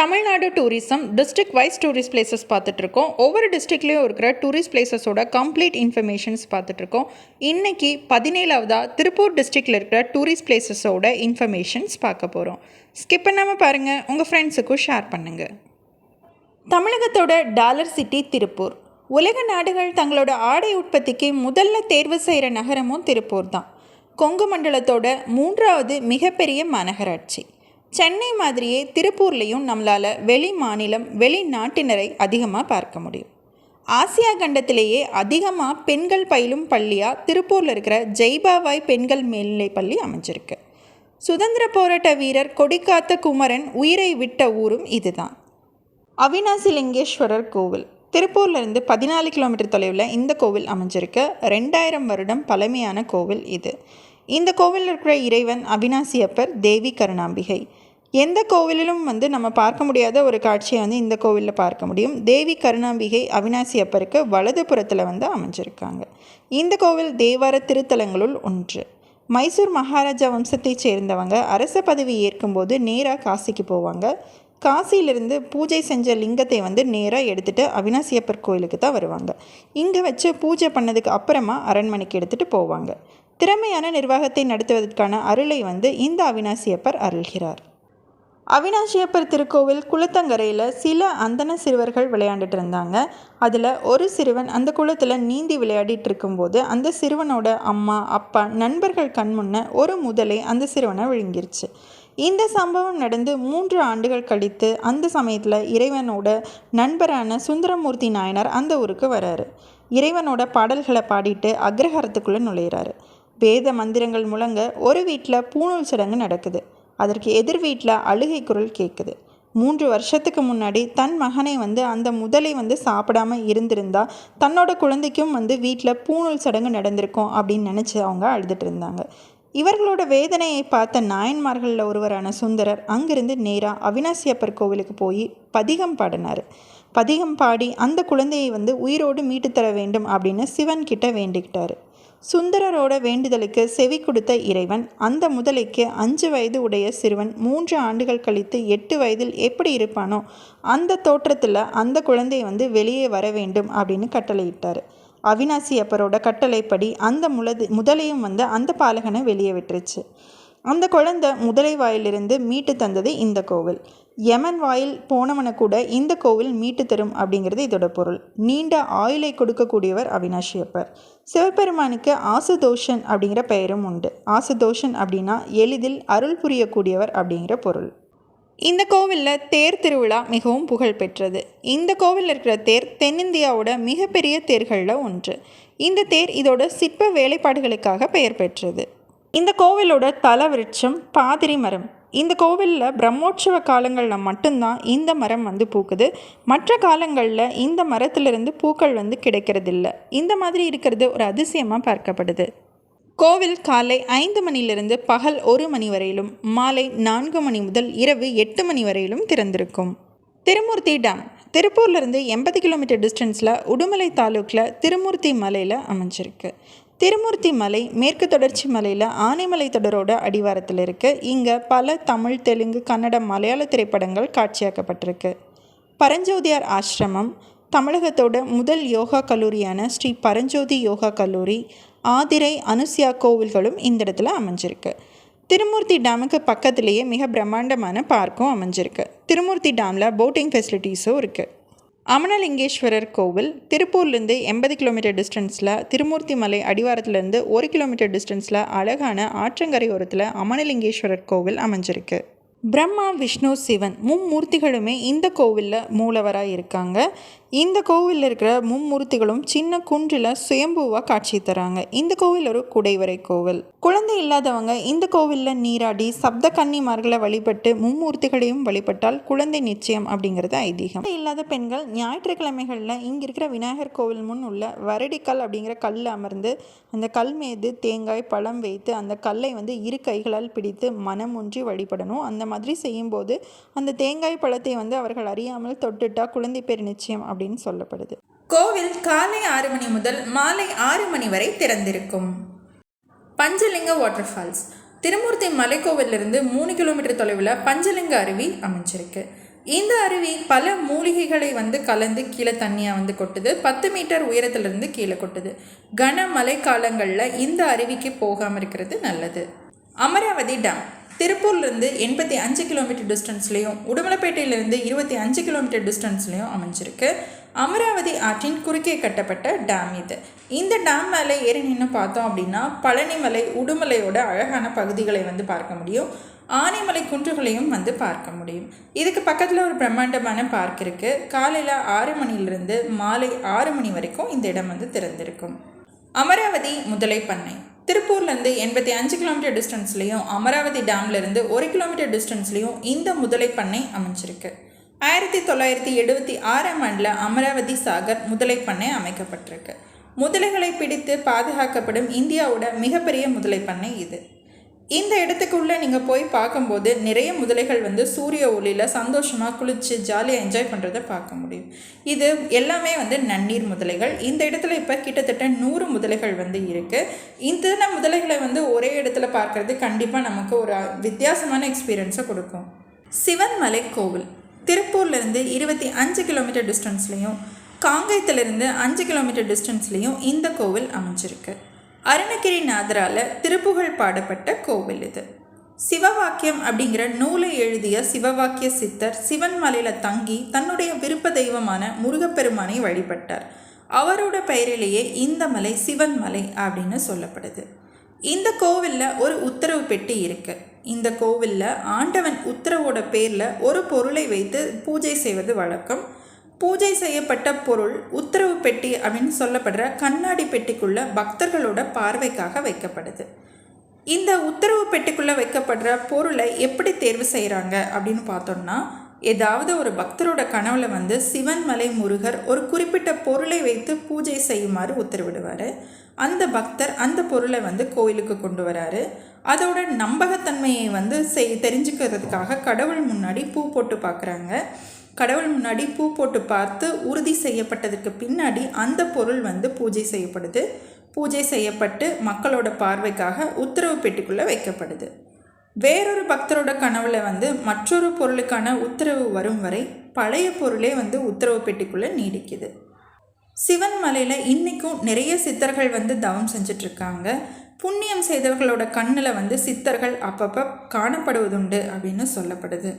Tamil Nadu tourism district wise tourist places பார்த்துட்ருக்கோம் ஒவ்வொரு டிஸ்ட்ரிக்ட்லேயும் இருக்கிற டூரிஸ்ட் பிளேசஸோட கம்ப்ளீட் இன்ஃபர்மேஷன்ஸ் பார்த்துட்ருக்கோம் இன்றைக்கி பதினேழாவதாக திருப்பூர் டிஸ்ட்ரிக்டில் இருக்கிற டூரிஸ்ட் பிளேசஸோட இன்ஃபர்மேஷன்ஸ் பார்க்க போகிறோம் ஸ்கிப் பண்ணாமல் பாருங்கள் உங்கள் ஃப்ரெண்ட்ஸுக்கும் ஷேர் பண்ணுங்கள் தமிழகத்தோட டாலர் சிட்டி திருப்பூர். உலக நாடுகள் தங்களோட ஆடை உற்பத்திக்கு முதல்ல தேர்வு செய்கிற நகரமும் திருப்பூர் தான். கொங்கு மண்டலத்தோட மூன்றாவது மிகப்பெரிய மாநகராட்சி. சென்னை மாதிரியே திருப்பூர்லேயும் நம்மளால் வெளி மாநிலம் வெளிநாட்டினரை அதிகமாக பார்க்க முடியும். ஆசியா கண்டத்திலேயே அதிகமாக பெண்கள் பயிலும் பள்ளியாக திருப்பூரில் இருக்கிற ஜெய்பாவாய் பெண்கள் மேல்நிலை பள்ளி அமைஞ்சிருக்கு. சுதந்திர போராட்ட வீரர் கொடிக்காத்த குமரன் உயிரை விட்ட ஊரும் இதுதான். அவினாசி லிங்கேஸ்வரர் கோவில். திருப்பூர்லேருந்து பதினாலு கிலோமீட்டர் தொலைவில் இந்த கோவில் அமைஞ்சிருக்கு. ரெண்டாயிரம் வருடம் பழமையான கோவில் இது. இந்த கோவிலில் இருக்கிற இறைவன் அவினாசியப்பர் தேவி கருணாம்பிகை. எந்த கோவிலிலும் வந்து நம்ம பார்க்க முடியாத ஒரு காட்சியை வந்து இந்த கோவிலில் பார்க்க முடியும். தேவி கருணாம்பிகை அவினாசியப்பருக்கு வலது புறத்தில் வந்து அமைஞ்சிருக்காங்க. இந்த கோவில் தேவார திருத்தலங்களுள் ஒன்று. மைசூர் மகாராஜா வம்சத்தைச் சேர்ந்தவங்க அரச பதவி ஏற்கும்போது நேராக காசிக்கு போவாங்க. காசியிலிருந்து பூஜை செஞ்ச லிங்கத்தை வந்து நேராக எடுத்துகிட்டு அவினாசியப்பர் கோயிலுக்கு தான் வருவாங்க. இங்கே வச்சு பூஜை பண்ணதுக்கு அப்புறமா அரண்மனைக்கு எடுத்துகிட்டு போவாங்க. திறமையான நிர்வாகத்தை நடத்துவதற்கான அருளை வந்து இந்த அவினாசியப்பர் அருள்கிறார். அவினாசியப்பர் திருக்கோவில் குளத்தங்கரையில் சில அந்தன சிறுவர்கள் விளையாண்டுட்டு இருந்தாங்க அதில் ஒரு சிறுவன் அந்த குளத்தில் நீந்தி விளையாடிட்டு இருக்கும்போது அந்த சிறுவனோட அம்மா அப்பா நண்பர்கள் கண் முன்ன ஒரு முதலை அந்த சிறுவனை விழுங்கிருச்சு. இந்த சம்பவம் நடந்து மூன்று ஆண்டுகள் கழித்து அந்த சமயத்தில் இறைவனோட நண்பரான சுந்தரமூர்த்தி நாயனார் அந்த ஊருக்கு வராரு. இறைவனோட பாடல்களை பாடிட்டு அக்ரஹாரத்துக்குள்ளே நுழையிறாரு. வேத மந்திரங்கள் முழங்க ஒரு வீட்டில் பூணூல் சடங்கு நடக்குது. அதற்கு எதிர் வீட்டில் அழுகை குரல் கேட்குது. மூன்று வருஷத்துக்கு முன்னாடி தன் மகனை வந்து அந்த முதலை வந்து சாப்பிடாம இருந்திருந்தா தன்னோட குழந்தைக்கும் வந்து வீட்டில் பூணூல் சடங்கு நடந்திருக்கும் அப்படின்னு நினச்சி அவங்க அழுதுட்டு இருந்தாங்க. இவர்களோட வேதனையை பார்த்த நாயன்மார்களில் ஒருவரான சுந்தரர் அங்கிருந்து நேராக அவினாசியப்பர் கோவிலுக்கு போய் பதிகம் பாடினார். பதிகம் பாடி அந்த குழந்தையை வந்து உயிரோடு மீட்டு தர வேண்டும் அப்படின்னு சிவன் கிட்ட வேண்டிக்கிட்டாரு. சுந்தரரோட வேண்டுதலுக்கு செவி கொடுத்த இறைவன் அந்த முதலைக்கு அஞ்சு வயது உடைய சிறுவன் மூன்று ஆண்டுகள் கழித்து எட்டு வயதில் எப்படி இருப்பானோ அந்த தோற்றத்தில் அந்த குழந்தை வந்து வெளியே வர வேண்டும் அப்படின்னு கட்டளையிட்டார். அவினாசி அப்பரோட கட்டளைப்படி அந்த முலது முதலையும் வந்து அந்த பாலகனை வெளியே விட்டுருச்சு. அந்த குழந்தை முதலை வாயிலிருந்து மீட்டு தந்தது இந்த கோவில். யமன் வாயில் போனவனை கூட இந்த கோவில் மீட்டு தரும் அப்படிங்கிறது இதோட பொருள். நீண்ட ஆயுளை கொடுக்கக்கூடியவர் அவினாஷியப்பர் சிவபெருமானுக்கு ஆசுதோஷன் அப்படிங்கிற பெயரும் உண்டு. ஆசுதோஷன் அப்படின்னா எளிதில் அருள் புரியக்கூடியவர் அப்படிங்கிற பொருள். இந்த கோவிலில் தேர் திருவிழா மிகவும் புகழ்பெற்றது இந்த கோவிலில் இருக்கிற தேர் தென்னிந்தியாவோட மிகப்பெரிய தேர்களில் ஒன்று. இந்த தேர் இதோட சிற்ப வேலைப்பாடுகளுக்காக பெயர் பெற்றது. இந்த கோவிலோட தல விருட்சம் பாதிரி மரம். இந்த கோவிலில் பிரம்மோற்சவ காலங்களில் மட்டும்தான் இந்த மரம் வந்து பூக்குது. மற்ற காலங்களில் இந்த மரத்திலிருந்து பூக்கள் வந்து கிடைக்கிறதில்ல. இந்த மாதிரி இருக்கிறது ஒரு அதிசயமாக பார்க்கப்படுது. கோவில் காலை ஐந்து மணிலிருந்து பகல் ஒரு மணி வரையிலும் மாலை நான்கு மணி முதல் இரவு எட்டு மணி வரையிலும் திறந்திருக்கும். திருமூர்த்தி டேம் திருப்பூர்லேருந்து எண்பது கிலோமீட்டர் டிஸ்டன்ஸில் உடுமலை தாலுக்கில் திருமூர்த்தி மலையில் அமைஞ்சிருக்கு. திருமூர்த்தி மலை மேற்கு தொடர்ச்சி மலையில் ஆனைமலை தொடரோட அடிவாரத்தில் இருக்குது இங்கே பல தமிழ் தெலுங்கு கன்னடம் மலையாள திரைப்படங்கள் காட்சியாக்கப்பட்டிருக்கு. பரஞ்சோதியார் ஆசிரமம் தமிழகத்தோட முதல் யோகா கல்லூரியான ஸ்ரீ பரஞ்சோதி யோகா கல்லூரி ஆதிரை அனுசியா கோவில்களும் இந்த இடத்துல அமைஞ்சிருக்கு. திருமூர்த்தி டேமுக்கு பக்கத்துலேயே மிக பிரம்மாண்டமான பார்க்கும் அமைஞ்சிருக்கு. திருமூர்த்தி டேமில் போட்டிங் ஃபெசிலிட்டிஸும் இருக்குது அமனலிங்கேஸ்வரர் கோவில் திருப்பூர்லேருந்து எண்பது கிலோமீட்டர் டிஸ்டன்ஸில் திருமூர்த்தி மலை அடிவாரத்துலேருந்து ஒரு கிலோமீட்டர் டிஸ்டன்ஸில் அழகான ஆற்றங்கரை ஓரத்தில் அமனலிங்கேஸ்வரர் கோவில் அமைஞ்சிருக்கு. பிரம்மா விஷ்ணு சிவன் மும்மூர்த்திகளுமே இந்த கோவிலில் மூலவராக இருக்காங்க இந்த கோவிலில் இருக்கிற மும்மூர்த்திகளும் சின்ன குன்றில் சுயம்புவாக காட்சி தராங்க. இந்த கோவில் ஒரு குடைவரை கோவில். குழந்தை இல்லாதவங்க இந்த கோவிலில் நீராடி சப்த கன்னிமார்களை வழிபட்டு மும்மூர்த்திகளையும் வழிபட்டால் குழந்தை நிச்சயம் அப்படிங்கிறது ஐதீகம். இல்லாத பெண்கள் ஞாயிற்றுக்கிழமைகளில் இங்கே இருக்கிற விநாயகர் கோவில் முன் உள்ள வரடிக்கல் அப்படிங்கிற கல் அமர்ந்து அந்த கல் மீது தேங்காய் பழம் வைத்து அந்த கல்லை வந்து இரு கைகளால் பிடித்து மனம் ஒன்றி வழிபடணும். அந்த மாதிரி செய்யும்போது அந்த தேங்காய் பழத்தை வந்து அவர்கள் அறியாமல் தொட்டுட்டா குழந்தை பேர் நிச்சயம் அப்படின்னு சொல்லப்படுது. கோவில் காலை ஆறு மணி முதல் மாலை ஆறு மணி வரை திறந்திருக்கும். பஞ்சலிங்க வாட்டர் ஃபால்ஸ் திருமூர்த்தி மலைக்கோவிலிருந்து மூணு கிலோமீட்டர் தொலைவில் பஞ்சலிங்க அருவி அமைஞ்சிருக்கு. இந்த அருவி பல மூலிகைகளை வந்து கலந்து கீழே தண்ணியாக வந்து கொட்டுது. பத்து மீட்டர் உயரத்திலிருந்து கீழே கொட்டுது. கன மழை காலங்களில் இந்த அருவிக்கு போகாமல் இருக்கிறது நல்லது. அமராவதி டேம். திருப்பூர்லேருந்து எண்பத்தி அஞ்சு கிலோமீட்டர் டிஸ்டன்ஸ்லேயும் உடுமலைப்பேட்டையிலேருந்து இருபத்தி அஞ்சு கிலோமீட்டர் டிஸ்டன்ஸ்லேயும் அமைஞ்சிருக்கு. அமராவதி ஆற்றின் குறுக்கே கட்டப்பட்ட டேம் இது. இந்த டேம் மேலே ஏறி நின்று பார்த்தோம் அப்படின்னா பழனிமலை உடுமலையோட அழகான பகுதிகளை வந்து பார்க்க முடியும். ஆனைமலை குன்றுகளையும் வந்து பார்க்க முடியும். இதுக்கு பக்கத்தில் ஒரு பிரம்மாண்டமான பார்க் இருக்குது காலையில் ஆறு மணிலிருந்து மாலை ஆறு மணி வரைக்கும் இந்த இடம் வந்து திறந்திருக்கும். அமராவதி முதலை பண்ணை. திருப்பூர்லேருந்து எண்பத்தி அஞ்சு கிலோமீட்டர் டிஸ்டன்ஸ்லேயும் அமராவதி டேம்லேருந்து ஒரு கிலோமீட்டர் டிஸ்டன்ஸ்லேயும் இந்த முதலை பண்ணை அமைஞ்சிருக்கு. ஆயிரத்தி தொள்ளாயிரத்தி எழுபத்தி ஆறாம் ஆண்டில் அமராவதி சாகர் முதலை பண்ணை அமைக்கப்பட்டிருக்கு. முதலைகளை பிடித்து பாதுகாக்கப்படும் இந்தியாவோட மிகப்பெரிய முதலை பண்ணை இது. இந்த இடத்துக்குள்ளே நீங்கள் போய் பார்க்கும்போது நிறைய முதலைகள் வந்து சூரிய ஒளியில் சந்தோஷமாக குளித்து ஜாலியாக என்ஜாய் பண்ணுறதை பார்க்க முடியும். இது எல்லாமே வந்து நன்னீர் முதலைகள். இந்த இடத்துல இப்போ கிட்டத்தட்ட நூறு முதலைகள் வந்து இருக்குது இந்த முதலைகளை வந்து ஒரே இடத்துல பார்க்குறது கண்டிப்பாக நமக்கு ஒரு வித்தியாசமான எக்ஸ்பீரியன்ஸை கொடுக்கும். சிவன்மலை கோவில். திருப்பூர்லேருந்து இருபத்தி அஞ்சு கிலோமீட்டர் டிஸ்டன்ஸ்லேயும் காங்கயத்திலிருந்து அஞ்சு கிலோமீட்டர் டிஸ்டன்ஸ்லேயும் இந்த கோவில் அமைஞ்சிருக்கு. அருணகிரிநாதரால் திருப்புகழ் பாடப்பட்ட கோவில் இது. சிவவாக்கியம் அப்படிங்கிற நூலை எழுதிய சிவவாக்கிய சித்தர் சிவன் மலையில் தங்கி தன்னுடைய விருப்ப தெய்வமான முருகப்பெருமானை வழிபட்டார். அவரோட பெயரிலேயே இந்த மலை சிவன் மலை அப்படின்னு சொல்லப்படுது. இந்த கோவிலில் ஒரு உத்தரவு பெட்டி இருக்கு. இந்த கோவிலில் ஆண்டவன் உத்தரவோட பேரில் ஒரு பொருளை வைத்து பூஜை செய்வது வழக்கம். பூஜை செய்யப்பட்ட பொருள் உத்தரவு பெட்டி அப்படின்னு சொல்லப்படுற கண்ணாடி பெட்டிக்குள்ள பக்தர்களோட பார்வைக்காக வைக்கப்படுது. இந்த உத்தரவு பெட்டிக்குள்ளே வைக்கப்படுற பொருளை எப்படி தேர்வு செய்கிறாங்க அப்படின்னு பார்த்தோம்னா ஏதாவது ஒரு பக்தரோட கனவுல வந்து சிவன் மலை முருகர் ஒரு குறிப்பிட்ட பொருளை வைத்து பூஜை செய்யுமாறு உத்தரவிடுவார். அந்த பக்தர் அந்த பொருளை வந்து கோயிலுக்கு கொண்டு வராரு. அதோட நம்பகத்தன்மையை வந்து செய் தெரிஞ்சுக்கிறதுக்காக கடவுள் முன்னாடி பூ போட்டு பார்க்குறாங்க. கடவுள் முன்னாடி பூ போட்டு பார்த்து உறுதி செய்யப்பட்டதுக்கு பின்னாடி அந்த பொருள் வந்து பூஜை செய்யப்படுது. பூஜை செய்யப்பட்டு மக்களோட பார்வைக்காக உத்தரவு பெட்டிக்குள்ளே வைக்கப்படுது. வேறொரு பக்தரோட கனவுல வந்து மற்றொரு பொருளுக்கான உத்தரவு வரும் வரை பழைய பொருளே வந்து உத்தரவு பெட்டிக்குள்ளே நீடிக்குது. சிவன் மலையில் இன்றைக்கும் நிறைய சித்தர்கள் வந்து தவம் செஞ்சிட்ருக்காங்க. புண்ணியம் செய்தவர்களோட கண்ணில் வந்து சித்தர்கள் அப்பப்போ காணப்படுவதுண்டு அப்படின்னு சொல்லப்படுது.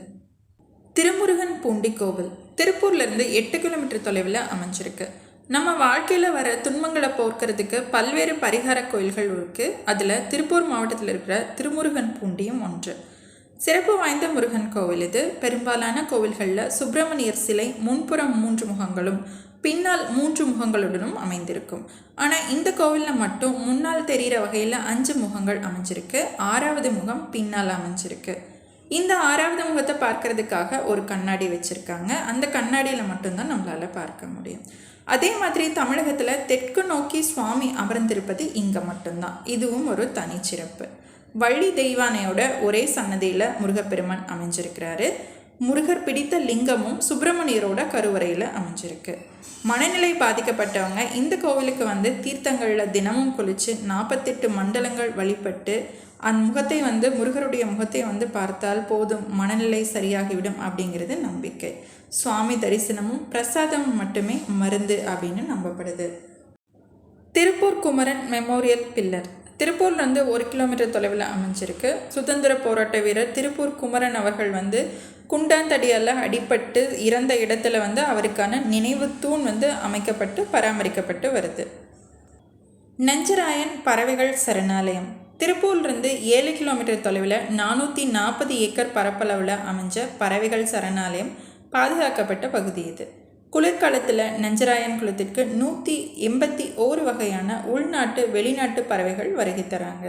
திருமுருகன் பூண்டி கோவில் திருப்பூர்லேருந்து எட்டு கிலோமீட்டர் தொலைவில் அமைஞ்சிருக்கு. நம்ம வாழ்க்கையில் வர துன்பங்களை போக்குறதுக்கு பல்வேறு பரிகார கோயில்கள் இருக்குது அதில் திருப்பூர் மாவட்டத்தில் இருக்கிற திருமுருகன் பூண்டியும் ஒன்று. சிறப்பு வாய்ந்த முருகன் கோவில் இது. பெரும்பாலான கோவில்களில் சுப்பிரமணியர் சிலை முன்புறம் மூன்று முகங்களும் பின்னால் மூன்று முகங்களுடனும் அமைந்திருக்கும். ஆனால் இந்த கோவிலில் மட்டும் முன்னால் தெரிகிற வகையில் அஞ்சு முகங்கள் அமைஞ்சிருக்கு. ஆறாவது முகம் பின்னால் அமைஞ்சிருக்கு. இந்த ஆறாவது முகத்தை பார்க்கறதுக்காக ஒரு கண்ணாடி வச்சுருக்காங்க. அந்த கண்ணாடியில் மட்டும்தான் நம்மளால் பார்க்க முடியும். அதே மாதிரி தமிழகத்தில் தெற்கு நோக்கி சுவாமி அமர்ந்திருப்பது இங்கே மட்டும்தான். இதுவும் ஒரு தனிச்சிறப்பு. வள்ளி தெய்வானையோட ஒரே சன்னதியில் முருகப்பெருமான் அமைஞ்சிருக்கிறாரு. முருகர் பிடித்த லிங்கமும் சுப்பிரமணியரோட கருவறையில் அமைஞ்சிருக்கு. மனநிலை பாதிக்கப்பட்டவங்க இந்த கோவிலுக்கு வந்து தீர்த்தங்களில் தினமும் குளித்து நாற்பத்தெட்டு மண்டலங்கள் வழிபட்டு அந் முகத்தை வந்து முருகருடைய முகத்தை வந்து பார்த்தால் போதும் மனநிலை சரியாகிவிடும் அப்படிங்கிறது நம்பிக்கை. சுவாமி தரிசனமும் பிரசாதமும் மட்டுமே மருந்து அப்படின்னு நம்பப்படுது. Tiruppur Kumaran memorial pillar. திருப்பூர்லேருந்து ஒரு கிலோமீட்டர் தொலைவில் அமைஞ்சிருக்கு. சுதந்திர போராட்ட வீரர் திருப்பூர் குமரன் அவர்கள் வந்து குண்டாந்தடியால் அடிபட்டு இறந்த இடத்துல வந்து அவருக்கான நினைவு தூண் வந்து அமைக்கப்பட்டு பராமரிக்கப்பட்டு வருது. நஞ்சராயன் பறவைகள் சரணாலயம். திருப்பூர்லேருந்து ஏழு கிலோமீட்டர் தொலைவில் நானூற்றி நாற்பது ஏக்கர் பரப்பளவில் அமைஞ்ச பறவைகள் சரணாலயம் பாதுகாக்கப்பட்ட பகுதி இது. குளிர்காலத்தில் நஞ்சராயன் குளத்திற்கு நூற்றி எண்பத்தி ஓரு வகையான உள்நாட்டு வெளிநாட்டு பறவைகள் வருகை தராங்க.